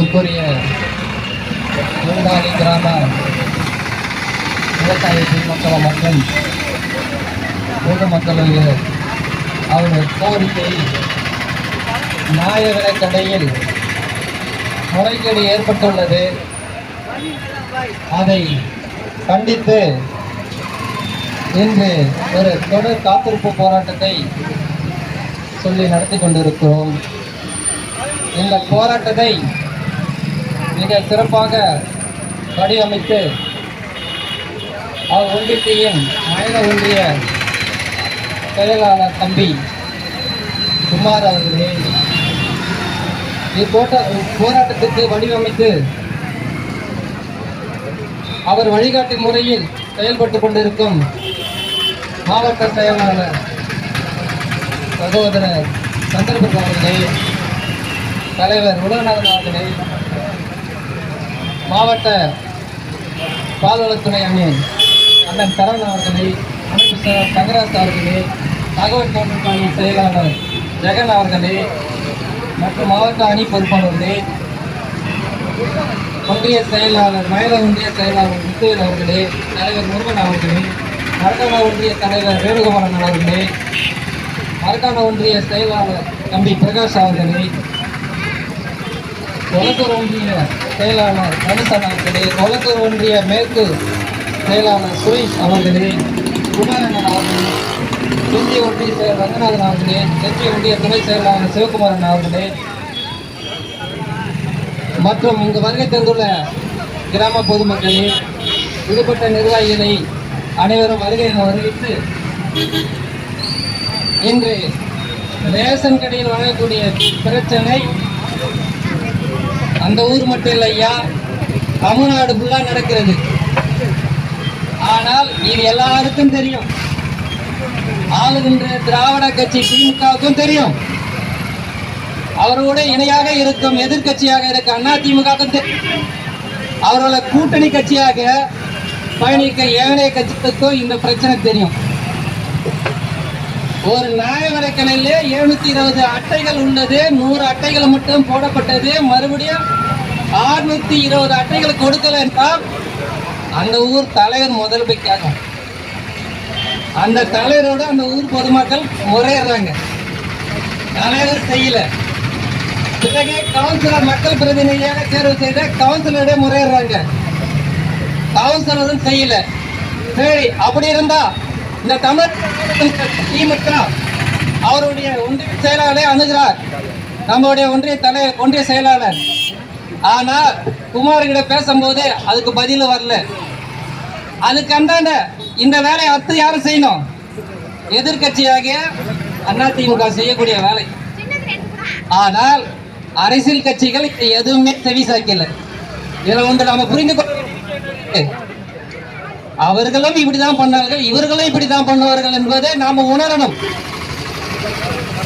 மதிப்புக்குரிய பூண்டாளி கிராம விவசாய மக்கள் மற்றும் பொதுமக்களுக்கு அவருடைய கோரிக்கை நியாய கடையில் முறைகேடு ஏற்பட்டுள்ளது. அதை கண்டித்து இன்று ஒரு தொடர் காத்திருப்பு போராட்டத்தை சொல்லி நடத்தி கொண்டிருக்கிறோம். இந்த போராட்டத்தை மிக சிறப்பாக வடிவமைத்து அவர் ஒன்றியத்தையும் மனித ஒன்றிய செயலாளர் தம்பி குமார் அவர்களே இப்போட்ட போராட்டத்துக்கு வடிவமைத்து அவர் வழிகாட்டு முறையில் செயல்பட்டு கொண்டிருக்கும் மாவட்ட செயலாளர் சகோதரர் சந்திரபுரம் அவர்களே தலைவர் உலகநாதன் அவர்களே மாவட்ட பால்வளத்துறை அணியன் அண்ணன் கரண் அவர்களை அமைச்சர் தங்கராஜ் அவர்களே தகவல் தொடர்பு அணி செயலாளர் ஜெகன் அவர்களே மற்றும் மாவட்ட அணி பொறுப்பாளர்களே ஒன்றிய செயலாளர் மயில ஒன்றிய செயலாளர் முத்துவேல் அவர்களே தலைவர் முருகன் அவர்களே மரக்காண ஒன்றிய தலைவர் வேணுகோபாலன் அவர்களே மரக்காண ஒன்றிய செயலாளர் தம்பி பிரகாஷ் அவர்களே கொளத்தூர் ஒன்றிய செயலாளர் மனுசன் அவர்களே கொளத்தூர் ஒன்றிய மேற்கு செயலாளர் சுரேஷ் அவர்களே குமாரண்ணன் அவர்களே இந்திய ஒன்றிய செயலர் ரங்கநாதன் அவர்களே தெற்கு ஒன்றிய துணை செயலாளர் சிவகுமாரன் அவர்களே மற்றும் இங்கு வருகை தந்துள்ள கிராம பொதுமக்களே விடுபட்ட நிர்வாகிகளை அனைவரும் வருகை வருவித்து இன்று ரேஷன் கடையில் வழங்கக்கூடிய பிரச்சனை அந்த ஊர் மட்டும் இல்லை ஐயா தமிழ்நாடு ஃபுல்லாக நடக்கிறது. ஆனால் இது எல்லாருக்கும் தெரியும். ஆளுகின்ற திராவிட கட்சி திமுகவுக்கும் தெரியும். அவரோட இணையாக இருக்கும் எதிர்க்கட்சியாக இருக்க அண்ணா திமுக அவரோட கூட்டணி கட்சியாக பயணிக்க ஏனைய கட்சிகளுக்கும் இந்த பிரச்சனை தெரியும். ஒரு நியாய விலைக்கடையிலே எழுநூத்தி இருபது அட்டைகள் உள்ளது. நூறு அட்டைகள் மட்டும் போடப்பட்டது. மறுபடியும் ஆறுநூத்தி இருபது அட்டைகள் கொடுக்கல என்றால் அந்த ஊர் தலைவர் முதல் போய் கேட்கும் அந்த தலைவரோட அந்த ஊர் பொதுமக்கள் முறையிடுறாங்க. தலைவர் செய்யல. பிறகு கவுன்சிலர் மக்கள் பிரதிநிதியாக தேர்வு செய்த கவுன்சிலரே முறையிடுறாங்க. கவுன்சிலரும் செய்யல. சரி அப்படி இருந்தா இந்த தமிழ் திமுக அவருடைய ஒன்றிய செயலாளரை அணுகிறார். நம்மளுடைய ஒன்றிய தலை ஒன்றிய செயலாளர். ஆனா குமார்கிட்ட பேசும்போது அதுக்கு பதில் வரல. அதுக்கு அந்தாண்ட இந்த வேலையை அடுத்து யாரும் செய்யணும்? எதிர்கட்சியாகிய அதிமுக செய்யக்கூடிய வேலை. ஆனால் அரசியல் கட்சிகள் எதுவுமே செவி சாய்க்கல. இதுல வந்து நம்ம புரிந்து கொள்ள அவர்களும் இப்படிதான் பண்ணார்கள் இவர்களும் இப்படிதான் பண்ணுவார்கள் என்பதை நாம உணரணும்.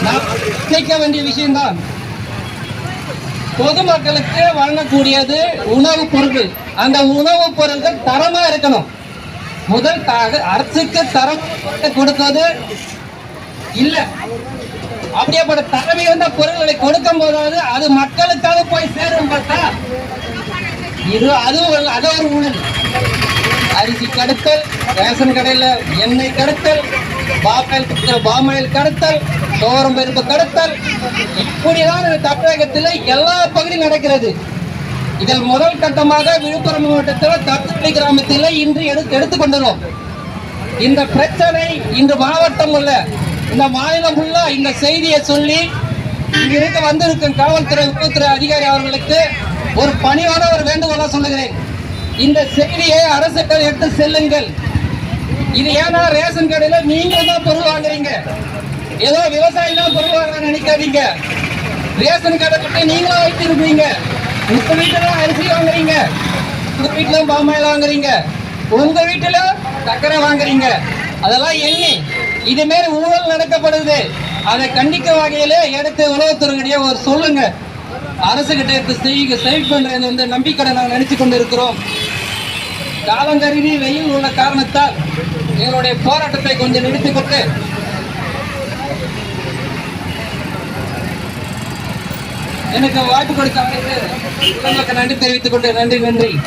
நாம் வேண்டிய விஷயம்தான். பொதுமக்களுக்கு வழங்கக்கூடியது உணவுப் பொருட்கள். அந்த உணவுப் பொருட்கள் தரமா இருக்கணும். முதல் அரசுக்கு தரம் கொடுப்பது இல்ல. அப்படியேப்பட்ட தரமை வந்த பொருட்களை கொடுக்கும் போதாவது அது மக்களுக்காக போய் சேரும் பார்த்தா இது அதுவும் அது ஒரு ஊழல் அரிசி கடத்தல் ரேஷன் கடையில் எண்ணெய் கடத்தல் பாமாயில் பாமாயில் கடத்தல் சோரம் பருப்பு கடத்தல். இப்படிதான் இந்த தமிழகத்தில் எல்லா பகுதியும் நடக்கிறது. இதில் முதல் கட்டமாக விழுப்புரம் மாவட்டத்தில் தத்துப்பை கிராமத்தில் இன்று எடுத்து எடுத்துக்கொண்டுள்ளோம் இந்த பிரச்சனை இன்று மாவட்டம் உள்ள இந்த மாநிலம் உள்ள இந்த செய்தியை சொல்லி இங்கிருந்து வந்திருக்கும் காவல்துறை உளவுத்துறை அதிகாரி அவர்களுக்கு ஒரு பணிவான ஒரு வேண்டுகோளாக சொல்லுகிறேன். இந்த செய்தியை அரசுகள் எடுத்து செல்லுங்கள். இது ஏன்னா ரேஷன் கடையில நீங்க தான் பொருள் வாங்குறீங்க. ஏதோ விவசாயி தான் பொருள் வாங்க நினைக்காதீங்க. ரேஷன் கடை கிட்ட நீங்களும் வைத்திருப்பீங்க. உங்க வீட்டுல அரிசி வாங்குறீங்க. உங்க வீட்டுல பாமாயில் வாங்குறீங்க. உங்க வீட்டுல சக்கரை வாங்குறீங்க. அதெல்லாம் எண்ணி இதுமாரி ஊழல் நடக்கப்படுது. அதை கண்டிக்க வகையில எடுத்து உளவுத்துறையிடையே ஒரு சொல்லுங்க. அரசு கிட்ட எடுத்து சேவ் வந்து நம்பிக்கை நாங்கள் நினைச்சு கொண்டு இருக்கிறோம் காலங்கருதி வெயில் உள்ள காரணத்தால் எங்களுடைய போராட்டத்தை கொஞ்சம் நிறுத்திக்கொண்டு எனக்கு வாய்ப்பு கொடுத்த அனைத்து நன்றி தெரிவித்துக் கொண்டு நன்றி நன்றி.